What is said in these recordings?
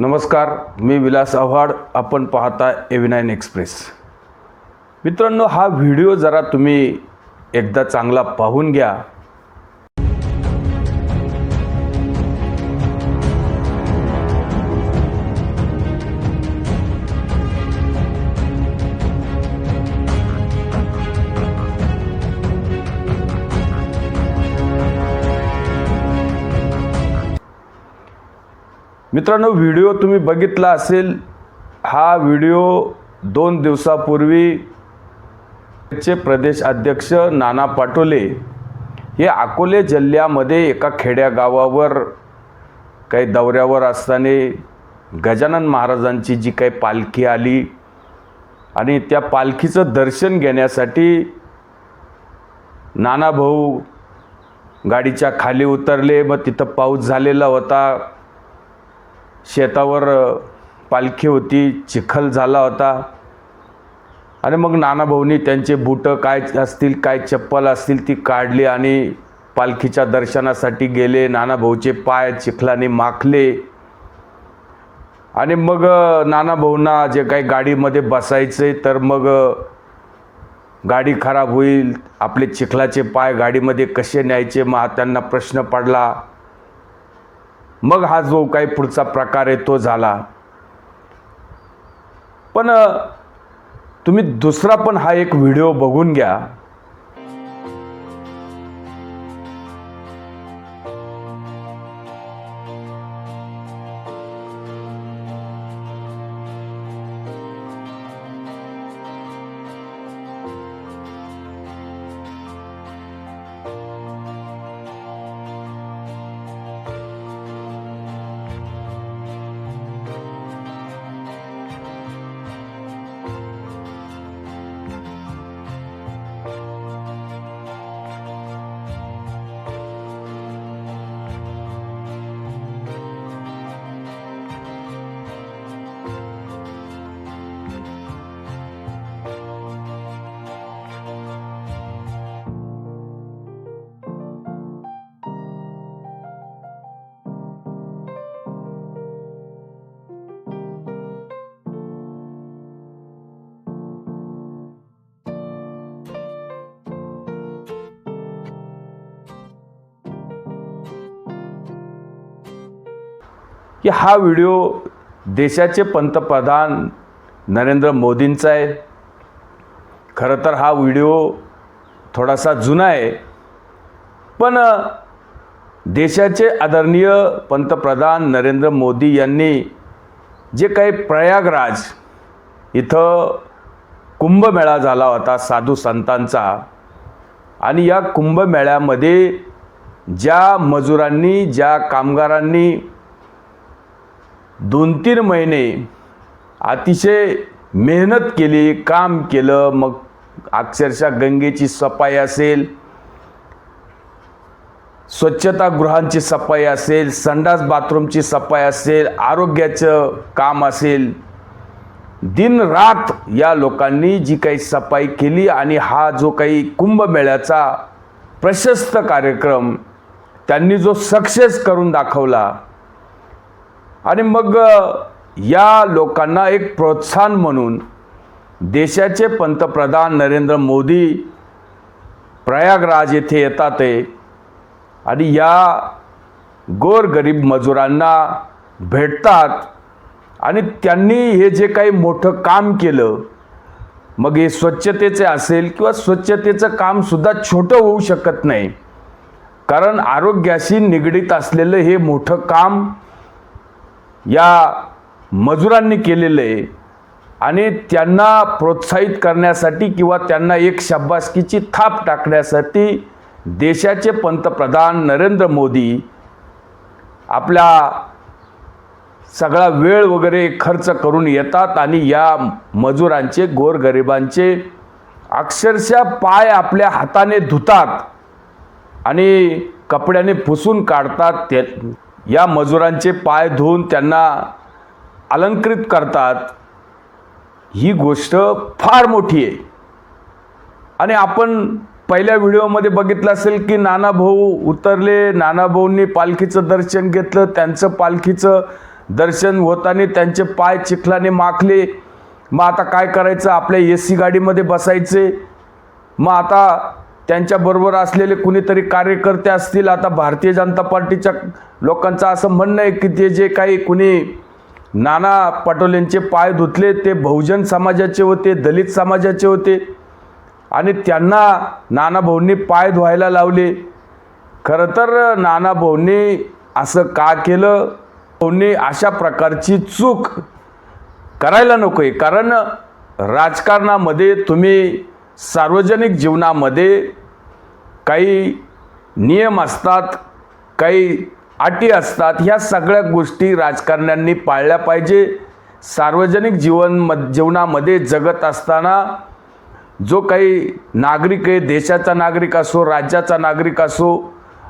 नमस्कार मी विलास आव्हाड. आपण पाहता एव्हिनाईन एक्सप्रेस मित्रांनो हा व्हिडिओ जरा तुम्ही एकदा चांगला पाहून घ्या. मित्रांनो व्हिडिओ तुम्ही बघितला असेल हा व्हिडिओ दोन दिवसापूर्वी चे प्रदेश अध्यक्ष नाना पाटोले हे अकोले जिल्ह्यामध्ये एका खेड्या गावावर काही दौऱ्यावर असताना गजानन महाराजांची जी काही पालखी आली आणि त्या पालखीचं दर्शन घेण्यासाठी नाना भाऊ गाडीच्या खाली उतरले. मग तिथं पाऊस झालेला होता. शेतावर पालखी होती चिखल झाला होता. आणि मग नानाभाऊनी त्यांचे बुटं काय असतील काय चप्पल असतील ती काढली आणि पालखीच्या दर्शनासाठी गेले. नानाभाऊचे पाय चिखलाने माखले. आणि मग नानाभाऊंना जे काही गाडीमध्ये बसायचे तर मग गाडी खराब होईल आपले चिखलाचे पाय गाडीमध्ये कसे न्यायचे? मग त्यांना प्रश्न पडला. मग हा जो काही पुढचा प्रकार आहे तो झाला. पण तुम्ही दुसरा पण हा एक व्हिडिओ बघून घ्या. की हा व्हिडिओ देशाचे पंतप्रधान नरेंद्र मोदींचा आहे. खरं तर हा व्हिडिओ थोडासा जुना आहे. पण देशाचे आदरणीय पंतप्रधान नरेंद्र मोदी यांनी जे काही प्रयागराज इथं कुंभमेळा झाला होता साधू संतांचा आणि या कुंभमेळ्यामध्ये ज्या मजुरांनी ज्या कामगारांनी दोन तीन महिने अतिशय मेहनत केली काम केलं मग अक्षरशः गंगेची सफाई असेल स्वच्छतागृहांची सफाई असेल संडास बाथरूमची सफाई असेल आरोग्याचं काम असेल दिन रात या लोकांनी जी काही सफाई केली आणि हा जो काही कुंभमेळ्याचा प्रशस्त कार्यक्रम त्यांनी जो सक्सेस करून दाखवला आणि मग या लोकांना एक प्रोत्साहन म्हणून देशाचे पंतप्रधान नरेंद्र मोदी प्रयागराज येथे येतात आहे आणि या गोरगरीब मजुरांना भेटतात. आणि त्यांनी हे जे काही मोठं काम केलं मग हे स्वच्छतेचे असेल किंवा स्वच्छतेचं कामसुद्धा छोटं होऊ शकत नाही. कारण आरोग्याशी निगडीत असलेलं हे मोठं काम या मजुरांनी केलेलं आहे आणि त्यांना प्रोत्साहित करण्यासाठी किंवा त्यांना एक शाबासकीची थाप टाकण्यासाठी देशाचे पंतप्रधान नरेंद्र मोदी आपला सगळा वेळ वगैरे खर्च करून येतात आणि या मजुरांचे गोरगरिबांचे अक्षरशः पाय आपल्या हाताने धुतात आणि कपड्याने पुसून काढतात ते या मजुरांचे पाय धुवून त्यांना अलंकृत करतात ही गोष्ट फार मोठी आहे. आणि आपण पहिल्या व्हिडिओमध्ये बघितलं असेल की नानाभाऊ उतरले नानाभाऊंनी पालखीचं दर्शन घेतलं त्यांचं पालखीचं दर्शन होताना त्यांचे पाय चिखलाने माखले. मग आता काय करायचं? आपल्या ए सी गाडीमध्ये बसायचे. मग आता त्यांच्याबरोबर असलेले कुणीतरी कार्यकर्ते असतील आता भारतीय जनता पार्टीच्या लोकांचं असं म्हणणं आहे की ते जे काही कुणी नाना पटोलेंचे पाय धुतले ते बहुजन समाजाचे होते दलित समाजाचे होते आणि त्यांना नानाभाऊंनी पाय धुवायला लावले. खरं तर नानाभाऊंनी असं का केलं? भाऊंनी अशा प्रकारची चूक करायला नको आहे कारण राजकारणामध्ये तुम्ही सार्वजनिक जीवनामध्ये काही नियम असतात काही अटी असतात ह्या सगळ्या गोष्टी राजकारण्यांनी पाळल्या पाहिजे. सार्वजनिक जीवन म जीवनामध्ये जगत असताना जो काही नागरिक आहे देशाचा नागरिक असो राज्याचा नागरिक असो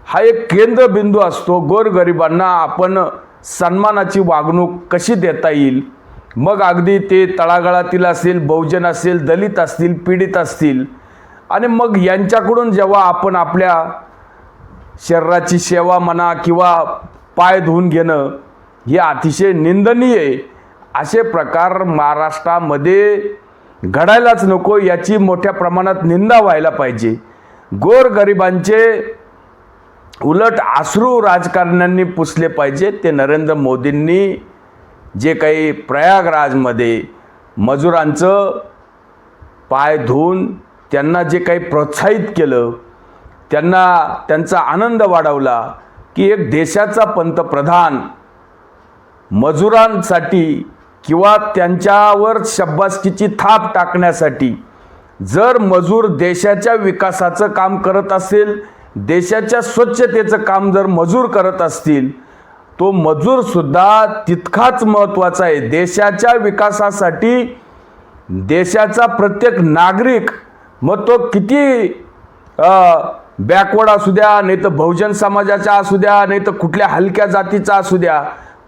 हा एक केंद्रबिंदू असतो. गोरगरिबांना आपण सन्मानाची वागणूक कशी देता येईल? मग अगदी ते तळागाळातील असेल बहुजन असेल दलित असतील पीडित असतील आणि मग यांच्याकडून जेव्हा आपण आपल्या शरीराची सेवा म्हणा किंवा पाय धुवून घेणं हे अतिशय निंदनीय असे प्रकार महाराष्ट्रामध्ये घडायलाच नको याची मोठ्या प्रमाणात निंदा व्हायला पाहिजे. गोरगरिबांचे उलट आश्रू राजकारण्यांनी पुसले पाहिजे. ते नरेंद्र मोदींनी जे काही प्रयागराजमध्ये मजुरांचं पाय धुवून त्यांना जे काही प्रोत्साहित केलं त्यांना त्यांचा आनंद वाढवला की एक देशाचा पंतप्रधान मजुरांसाठी किंवा त्यांच्यावर शब्बासकीची थाप टाकण्यासाठी जर मजूर देशाच्या विकासाचं काम करत असेल देशाच्या स्वच्छतेचं काम जर मजूर करत असतील तो मजूरसुद्धा तितकाच महत्त्वाचा आहे. देशाच्या विकासासाठी देशाचा प्रत्येक नागरिक मग तो किती बॅकवर्ड असू द्या नाही तर बहुजन समाजाचा असू द्या नाही तर कुठल्या हलक्या जातीचा असू द्या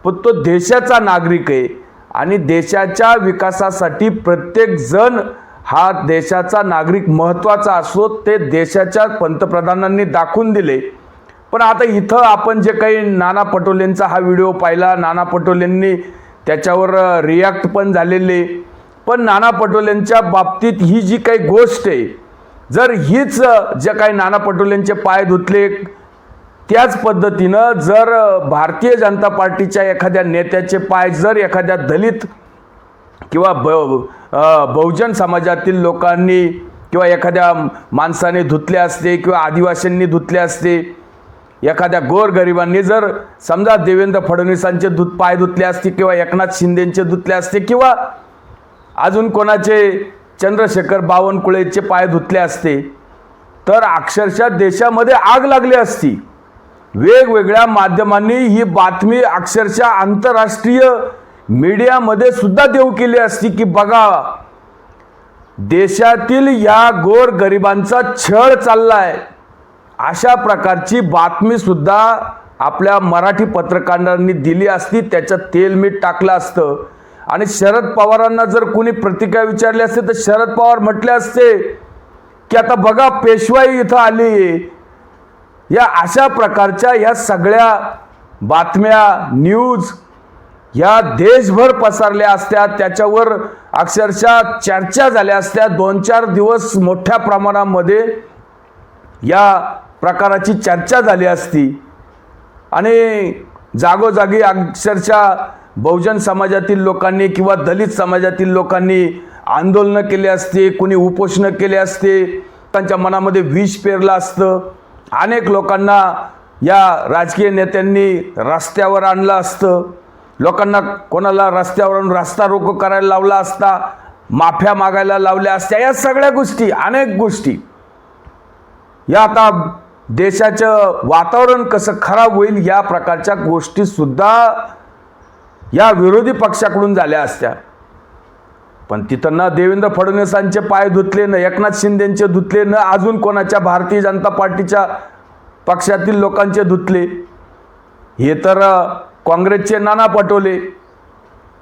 पण तो देशाचा नागरिक आहे. आणि देशाच्या विकासासाठी प्रत्येक जण हा देशाचा नागरिक महत्त्वाचा असो ते देशाच्या पंतप्रधानांनी दाखवून दिले. पण आता इथं आपण जे काही नाना पटोलेंचा हा व्हिडिओ पाहिला नाना पटोलेंनी त्याच्यावर रिॲक्ट पण झालेले. पण नाना पटोलेंच्या बाबतीत ही जी काही गोष्ट आहे जर हीच जे काही नाना पटोलेंचे पाय धुतले त्याच पद्धतीनं जर भारतीय जनता पार्टीच्या एखाद्या नेत्याचे पाय जर एखाद्या दलित किंवा ब बहुजन समाजातील लोकांनी किंवा एखाद्या माणसाने धुतले असते किंवा आदिवासींनी धुतले असते एखाद्या गोरगरिबांनी जर समजा देवेंद्र फडणवीसांचे दूध पाय धुतले असते किंवा एकनाथ शिंदेंचे धुतले असते किंवा अजून कोणाचे चंद्रशेखर बावनकुळेचे पाय धुतले असते तर अक्षरशः देशामध्ये आग लागली असती. वेगवेगळ्या माध्यमांनी ही बातमी अक्षरशः आंतरराष्ट्रीय मीडियामध्ये सुद्धा देऊ केली असती की बघा देशातील या गोर गरिबांचा छळ चाललाय. अशा प्रकारची बातमी सुद्धा आपल्या मराठी पत्रकारांनी दिली असती त्याच्यात तेल मीठ टाकलं असतं. आणि शरद पवारांना जर कोणी प्रतिक्रिया विचारली असते तर शरद पवार म्हटले असते की आता बघा पेशवाई इथं आली या अशा प्रकारच्या या सगळ्या बातम्या न्यूज या देशभर पसरल्या असत्या. त्याच्यावर अक्षरशः चर्चा झाल्या असत्या. दोन चार दिवस मोठ्या प्रमाणामध्ये या प्रकाराची चर्चा झाली असती. आणि जागोजागी अक्षरशः बहुजन समाजातील लोकांनी किंवा दलित समाजातील लोकांनी आंदोलनं केले असते कुणी उपोषणं केले असते त्यांच्या मनामध्ये विष पेरलं असतं. अनेक लोकांना या राजकीय नेत्यांनी रस्त्यावर आणलं असतं. लोकांना कोणाला रस्त्यावरून रस्ता रोको करायला लावला असता माफ्या मागायला लावल्या असत्या या सगळ्या गोष्टी अनेक गोष्टी. या आता देशाचं वातावरण कसं खराब होईल या प्रकारच्या गोष्टीसुद्धा या विरोधी पक्षाकडून झाल्या असत्या. पण तिथं ना देवेंद्र फडणवीसांचे पाय धुतले न एकनाथ शिंदेचे धुतले न अजून कोणाच्या भारतीय जनता पार्टीच्या पक्षातील लोकांचे धुतले. हे तर काँग्रेसचे नाना पटोले.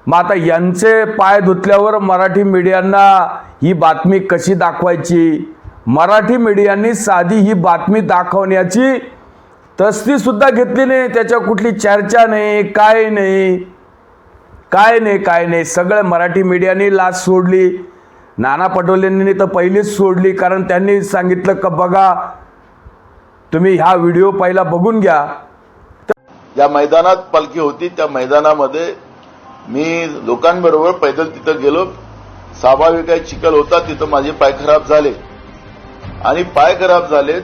मग आता यांचे पाय धुतल्यावर मराठी मीडियांना ही बातमी कशी दाखवायची? मराठी मीडियांनी साधी ही बातमी दाखवण्याची तस्तीसुद्धा घेतली नाही त्याच्या कुठली चर्चा नाही काय नाही. काय नाही काय नाही. सगळं मराठी मीडियाने लाच सोडली. नाना पटोलेंनी तर पहिलीच सोडली कारण त्यांनी सांगितलं का बघा तुम्ही हा व्हिडिओ पहिला बघून घ्या. ज्या मैदानात पालखी होती त्या मैदानामध्ये मी लोकांबरोबर पैदल तिथं गेलो. स्वाभाविक आहे चिखल होता तिथं माझे पाय खराब झाले. आणि पाय खराब झाले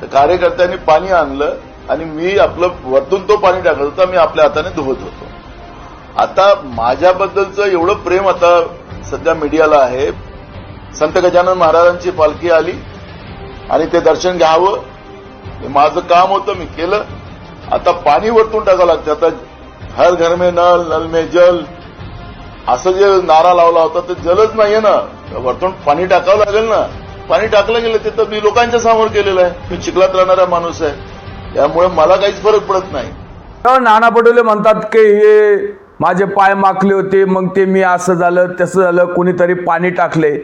तर कार्यकर्त्यांनी पाणी आणलं आणि मी आपलं वरतून तो पाणी टाकत होता मी आपल्या हाताने धुवत होतो. आता माझ्याबद्दलचं एवढं प्रेम आता सध्या मीडियाला आहे. संत गजानन महाराजांची पालखी आली आणि ते दर्शन घ्यावं. हे माझं काम होतं मी केलं. आता पाणी वरतून टाकावं लागतं. आता हर घर में नल नल में जल. असं जे नारा लावला होता ते जलच नाहीये ना. वरतून पाणी टाकावं लागेल ना. पाणी टाकलं गेलं ते तर मी लोकांच्या समोर केलेलं आहे. मी चिखलात राहणारा माणूस आहे. त्यामुळे मला काहीच फरक पडत नाही. नाना पटोले म्हणतात की हे माझे पाय माखले होते मग ते मी असं झालं तसं झालं कुणीतरी पाणी टाकले.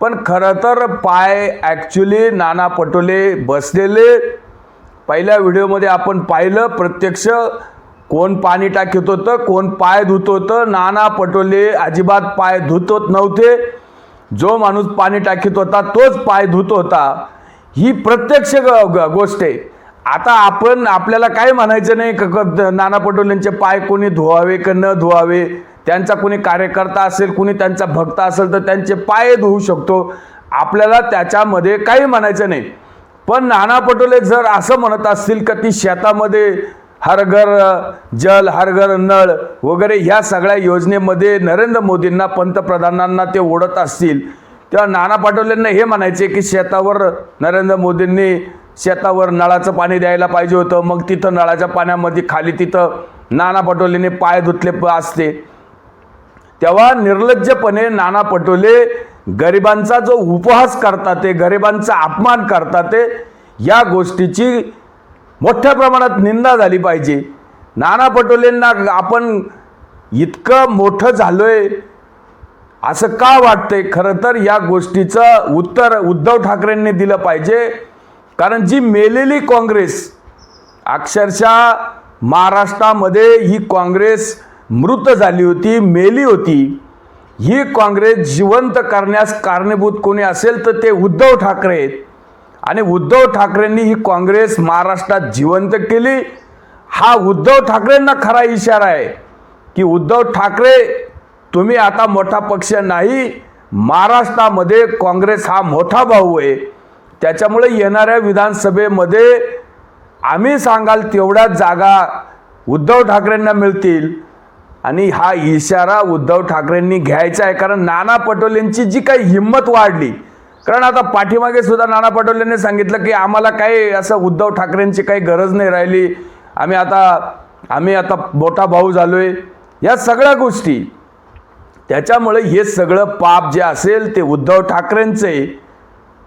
पण खरं तर पाय ॲक्च्युली नाना पटोले बसलेले. पहिल्या व्हिडिओमध्ये आपण पाहिलं प्रत्यक्ष कोण पाणी टाकत होतं कोण पाय धुत होतं. नाना पटोले अजिबात पाय धुत होत नव्हते. जो माणूस पाणी टाकीत होता तोच पाय धुत होता. ही प्रत्यक्ष ग- गोष्ट आहे. आता आपण आपल्याला काय म्हणायचं नाही क- नाना पटोलेंचे पाय कोणी धुवावे का न धुवावे? त्यांचा कोणी कार्यकर्ता असेल कोणी त्यांचा भक्त असेल तर त्यांचे पाय धुवू शकतो. आपल्याला त्याच्यामध्ये काही म्हणायचं नाही. पण नाना पटोले जर असं म्हणत असतील का ती शेतामध्ये हर घर जल हर घर नळ वगैरे ह्या सगळ्या योजनेमध्ये नरेंद्र मोदींना पंतप्रधानांना ते ओढत असतील तेव्हा नाना पटोलेंना हे म्हणायचे की शेतावर नरेंद्र मोदींनी शेतावर नळाचं पाणी द्यायला पाहिजे होतं. मग तिथं नळाच्या पाण्यामध्ये खाली तिथं नाना पटोलेने पाय धुतले प- असते. तेव्हा निर्लज्जपणे नाना पटोले गरिबांचा जो उपहास करतात ते गरिबांचा अपमान करतात ते या गोष्टीची मोठ्या प्रमाणात निंदा झाली पाहिजे. नाना पटोलेंना आपण इतकं मोठं झालोय असं का वाटतंय? खरं तर या गोष्टीचं उत्तर उद्धव ठाकरेंनी दिलं पाहिजे. कारण जी मेलेली काँग्रेस अक्षरशः महाराष्ट्रामध्ये ही काँग्रेस मृत झाली होती मेली होती ही काँग्रेस जिवंत करण्यास कारणीभूत कोणी असेल तर ते उद्धव ठाकरे आहेत. आणि उद्धव ठाकरेंनी ही काँग्रेस महाराष्ट्रात जिवंत केली. हा उद्धव ठाकरेंना खरा इशारा आहे की उद्धव ठाकरे तुम्ही आता मोठा पक्ष नाही महाराष्ट्रामध्ये काँग्रेस हा मोठा भाऊ आहे. त्याच्यामुळे येणाऱ्या विधानसभेमध्ये आम्ही सांगाल तेवढ्याच जागा उद्धव ठाकरेंना मिळतील. आणि हा इशारा उद्धव ठाकरेंनी घ्यायचा आहे. कारण नाना पटोलेंची जी काही हिंमत वाढली कारण आता पाठीमागे सुद्धा नाना पटोलेंनी सांगितलं की आम्हाला काही असं उद्धव ठाकरेंची काही गरज नाही राहिली. आम्ही आता आम्ही आता मोठा भाऊ झालोय. या सगळ्या गोष्टी त्याच्यामुळे हे सगळं पाप जे असेल ते उद्धव ठाकरेंचे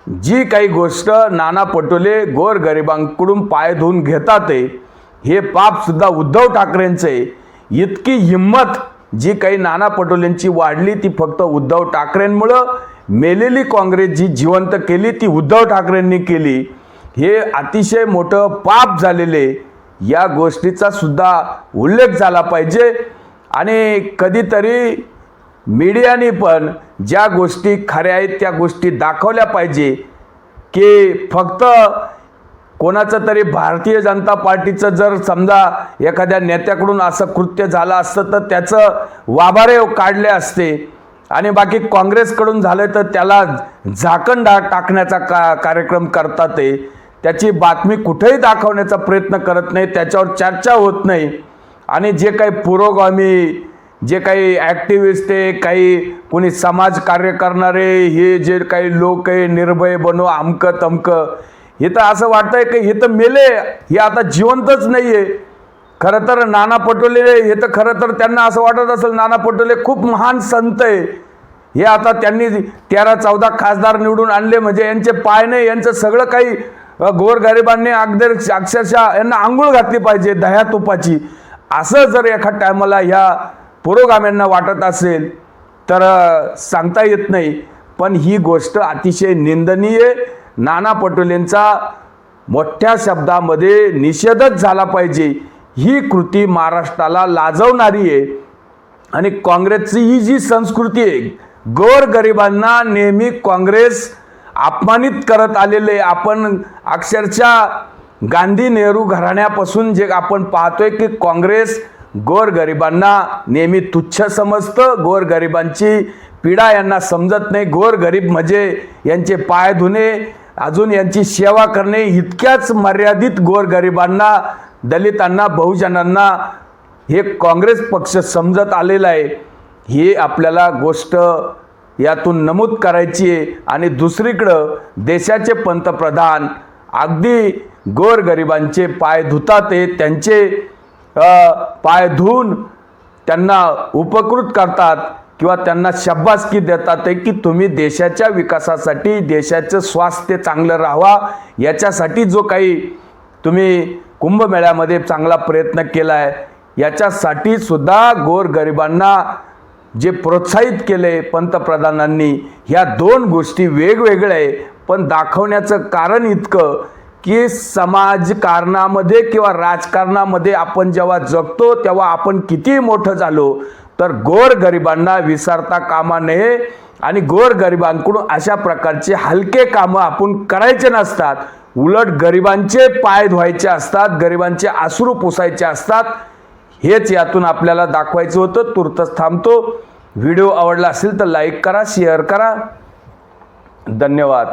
जी काही गोष्ट नाना पटोले गोरगरिबांकडून पाय धुवून घेतात हे पापसुद्धा उद्धव ठाकरेंचे. इतकी हिंमत जी काही नाना पटोलेंची वाढली ती फक्त उद्धव ठाकरेंमुळं. मेलेली काँग्रेस जी जिवंत केली ती उद्धव ठाकरेंनी केली. हे अतिशय मोठं पाप झालेले या गोष्टीचा सुद्धा उल्लेख झाला पाहिजे. आणि कधीतरी मीडियाने पण ज्या गोष्टी खऱ्या आहेत त्या गोष्टी दाखवल्या पाहिजे की फक्त कोणाचं तरी भारतीय जनता पार्टीचं जर समजा एखाद्या नेत्याकडून असं कृत्य झालं असतं तर त्याचं वाभारे काढले असते. आणि बाकी काँग्रेसकडून झालं तर त्याला झाकण डा टाकण्याचा का कार्यक्रम करतात ते. त्याची बातमी कुठेही दाखवण्याचा प्रयत्न करत नाही त्याच्यावर चर्चा होत नाही. आणि जे काही पुरोगामी जे काही ॲक्टिव्हिस्ट आहे काही कोणी समाज कार्य करणारे हे जे काही लोक आहे निर्भय बनो अमकं तमकं हे तर असं वाटतंय की हे तर मेले हे आता जिवंतच नाही आहे खरं तर नाना पटोले हे तर खरं तर त्यांना असं वाटत असेल नाना पटोले खूप महान संत आहे. हे आता त्यांनी तेरा चौदा खासदार निवडून आणले म्हणजे यांचे पाय नाही यांचं सगळं काही गोरगरिबांनी अगदी अक्षरशः यांना आंघोळ घातली पाहिजे दह्या तुपाची. असं जर एका टायमाला ह्या पुरोगाम्यांना वाटत असेल तर सांगता येत नाही. पण ही गोष्ट अतिशय निंदनीय. नाना पटोलेंचा मोठ्या शब्दामध्ये निषेधच झाला पाहिजे. ही कृती महाराष्ट्राला लाजवणारी आहे. आणि काँग्रेसची ही जी संस्कृती आहे गोरगरिबांना नेहमी काँग्रेस अपमानित करत आलेले आपण अक्षरशः गांधी नेहरू घराण्यापासून जे आपण पाहतोय की काँग्रेस गोरगरिबांना नेहमी तुच्छ समजतं गोरगरिबांची पीडा यांना समजत नाही. गोरगरीब म्हणजे यांचे पाय धुणे अजून यांची सेवा करणे इतक्याच मर्यादित गोरगरिबांना दलितांना बहुजनांना हे काँग्रेस पक्ष समजत आलेला आहे. ही आपल्याला गोष्ट यातून नमूद करायची आहे. आणि दुसरीकडं देशाचे पंतप्रधान अगदी गोरगरिबांचे पाय धुतात आहे. त्यांचे पाय धुवून त्यांना उपकृत करतात किंवा त्यांना शब्बासकी देतात आहे की तुम्ही देशाच्या विकासासाठी देशाचं स्वास्थ्य चांगलं राहावा. याच्यासाठी जो काही तुम्ही कुंभमेळ्यामध्ये चांगला प्रयत्न केला आहे याच्यासाठी सुद्धा गोरगरिबांना जे प्रोत्साहित केले पंतप्रधानांनी ह्या दोन गोष्टी वेगवेगळ्या आहे. पण दाखवण्याचं कारण इतकं की समाजकारणामध्ये किंवा राजकारणामध्ये आपण जेव्हा जगतो तेव्हा आपण किती मोठं झालो तर गोरगरिबांना विसरता कामा नये आणि गोरगरिबांकडून अशा प्रकारचे हलके कामं आपण करायचे नसतात. उलट गरिबांचे पाय धुवायचे असतात गरिबांचे आसरू पुसायचे असतात. हेच यातून आपल्याला दाखवायचं होतं. तुर्तच थांबतो. व्हिडिओ आवडला असेल तर लाईक करा शेअर करा. धन्यवाद.